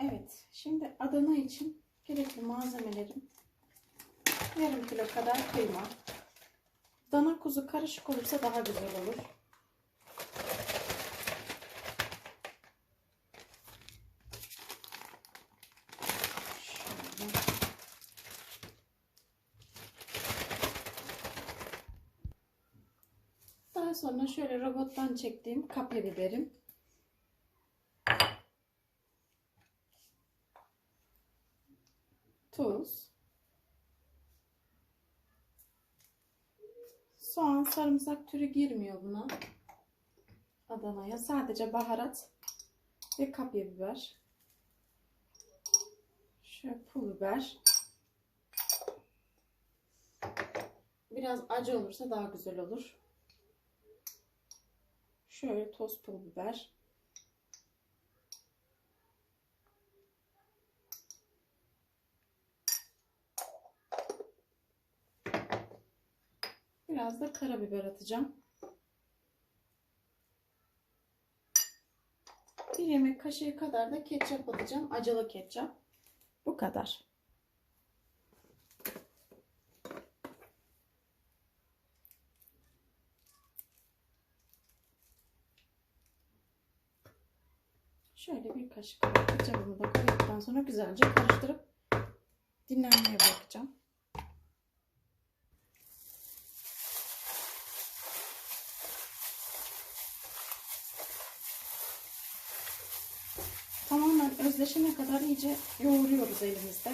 Evet, şimdi Adana için gerekli malzemelerim yarım kilo kadar kıyma. Dana kuzu karışık olursa daha güzel olur. Daha sonra şöyle robottan çektiğim kapya biberim. Tuz. Soğan, sarımsak türü girmiyor buna. Adana'ya. Sadece baharat ve kapya biber. Şöyle pul biber. Biraz acı olursa daha güzel olur. Şöyle toz pul biber. Biraz da karabiber atacağım. Bir yemek kaşığı kadar da ketçap atacağım. Acılı ketçap. Bu kadar. Şöyle bir kaşık ketçapımı da koyduktan sonra güzelce karıştırıp dinlenmeye bırakacağım. Tamamen özleşene kadar iyice yoğuruyoruz elimizde.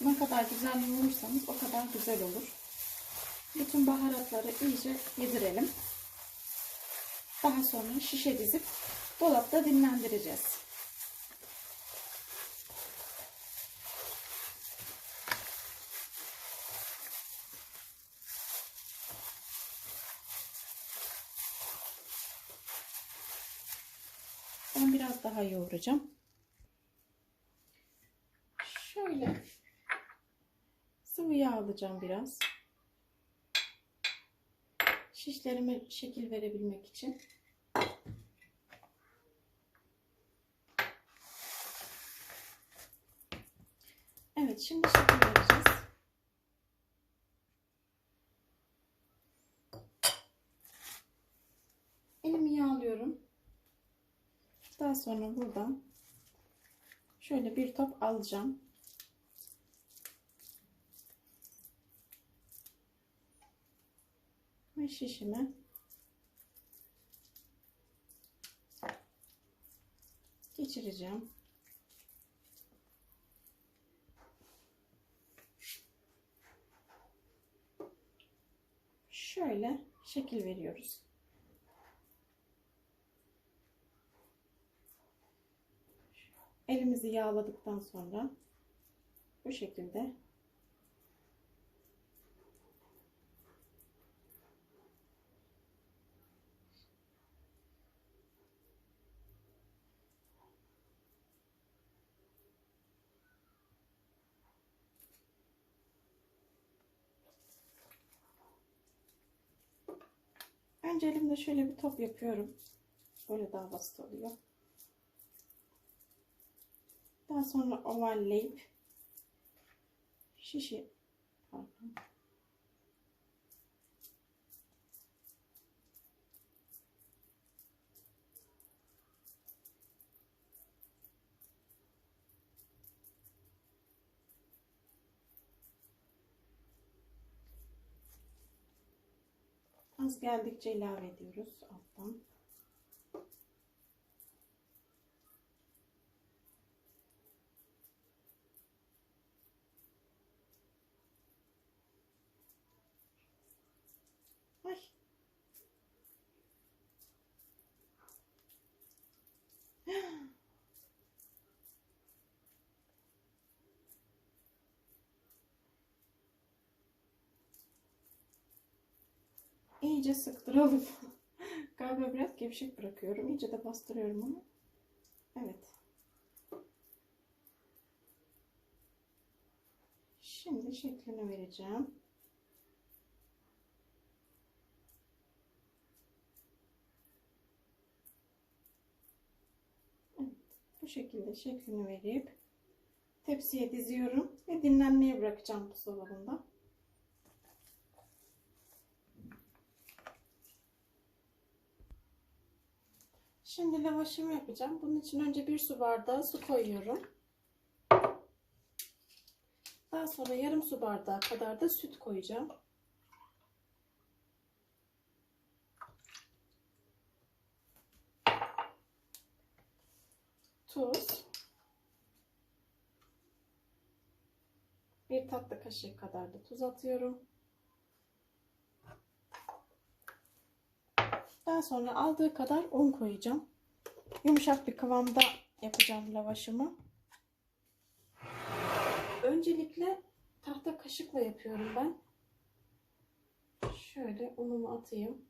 Ne kadar güzel yoğurursanız o kadar güzel olur. Bütün baharatları iyice yedirelim. Daha sonra şişe dizip dolapta dinlendireceğiz. Ben daha yoğuracağım. Şöyle sıvı yağ alacağım biraz. Şişlerime şekil verebilmek için. Evet şimdi şekil vereceğiz. Elimi yağlıyorum. Daha sonra buradan şöyle bir top alacağım. Ve şişime geçireceğim. Şöyle şekil veriyoruz. Elimizi yağladıktan sonra bu şekilde Önce elimde şöyle bir top yapıyorum. Böyle daha basit oluyor. Daha sonra ovalleyip şişi pardon. Az geldikçe ilave ediyoruz alttan. iyice sıktıralım. Galiba biraz gevşek bırakıyorum. İyice de bastırıyorum onu. Evet. Şimdi şeklini vereceğim. Evet, bu şekilde şeklini verip tepsiye diziyorum ve dinlenmeye bırakacağım bu buzdolabında. Şimdi lavaşımı yapacağım. Bunun için önce bir su bardağı su koyuyorum. Daha sonra yarım su bardağı kadar da süt koyacağım. Tuz. Bir tatlı kaşığı kadar da tuz atıyorum. Daha sonra aldığı kadar un koyacağım. Yumuşak bir kıvamda yapacağım lavaşımı. Öncelikle tahta kaşıkla yapıyorum ben. Şöyle unumu atayım.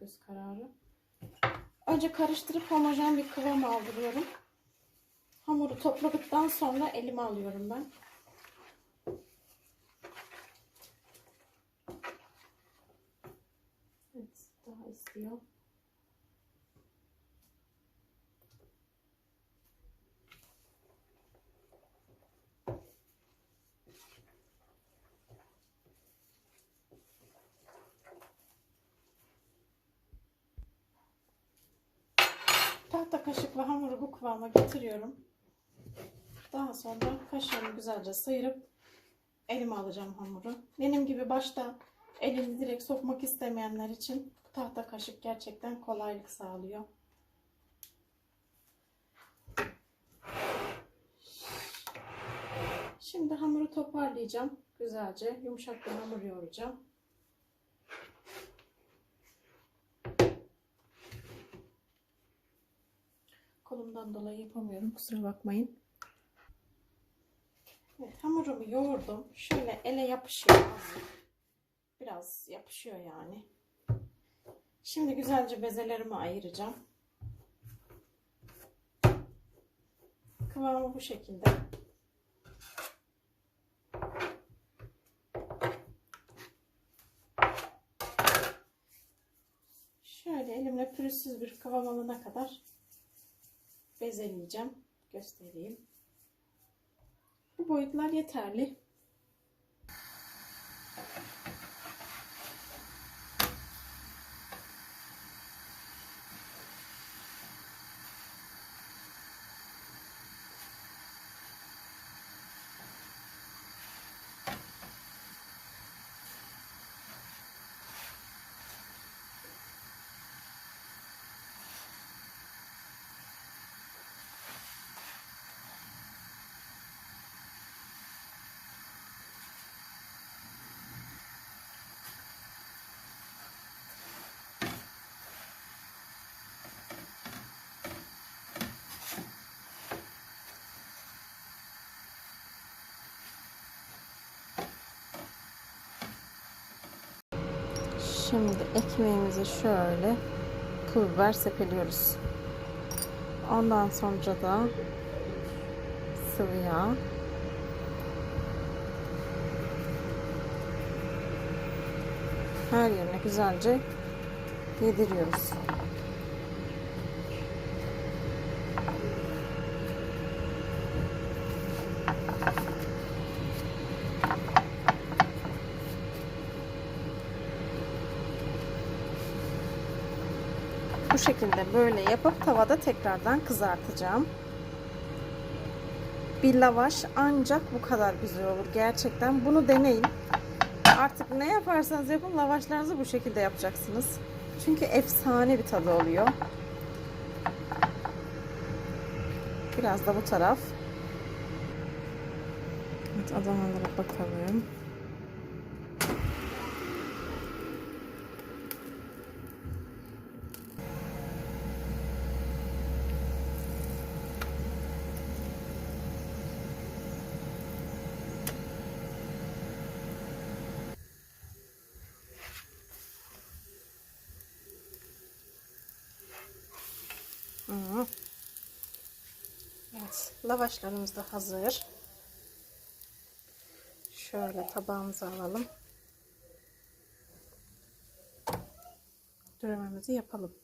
Göz kararı. Önce karıştırıp homojen bir kıvam aldırıyorum. Hamuru topladıktan sonra elime alıyorum ben. Evet, istiyor. Tahta kaşıkla hamuru bu kıvama getiriyorum. Daha sonra kaşığımı güzelce sıyırıp elime alacağım hamuru. Benim gibi başta elini direkt sokmak istemeyenler için tahta kaşık gerçekten kolaylık sağlıyor. Şimdi hamuru toparlayacağım. Güzelce yumuşak bir hamur yoğuracağım. Kolumdan dolayı yapamıyorum. Kusura bakmayın. Evet, hamurumu yoğurdum. Şöyle ele yapışıyor. Biraz yapışıyor yani. Şimdi güzelce bezelerimi ayıracağım. Kıvamı bu şekilde. Şöyle elimle pürüzsüz bir kıvam alana kadar bezeleyeceğim. Göstereyim. Bu boyutlar yeterli. Şimdi ekmeğimizi şöyle pul biber sepeliyoruz. Ondan sonra da sıvı yağ. Her yerine güzelce yediriyoruz. Bu şekilde böyle yapıp tavada tekrardan kızartacağım. Bir lavaş ancak bu kadar güzel olur. Gerçekten bunu deneyin. Artık ne yaparsanız yapın lavaşlarınızı bu şekilde yapacaksınız. Çünkü efsane bir tadı oluyor. Biraz da bu taraf. Evet Adanalara bakalım. Lavaşlarımız da hazır. Şöyle tabağımıza alalım. Dürümümüzü yapalım.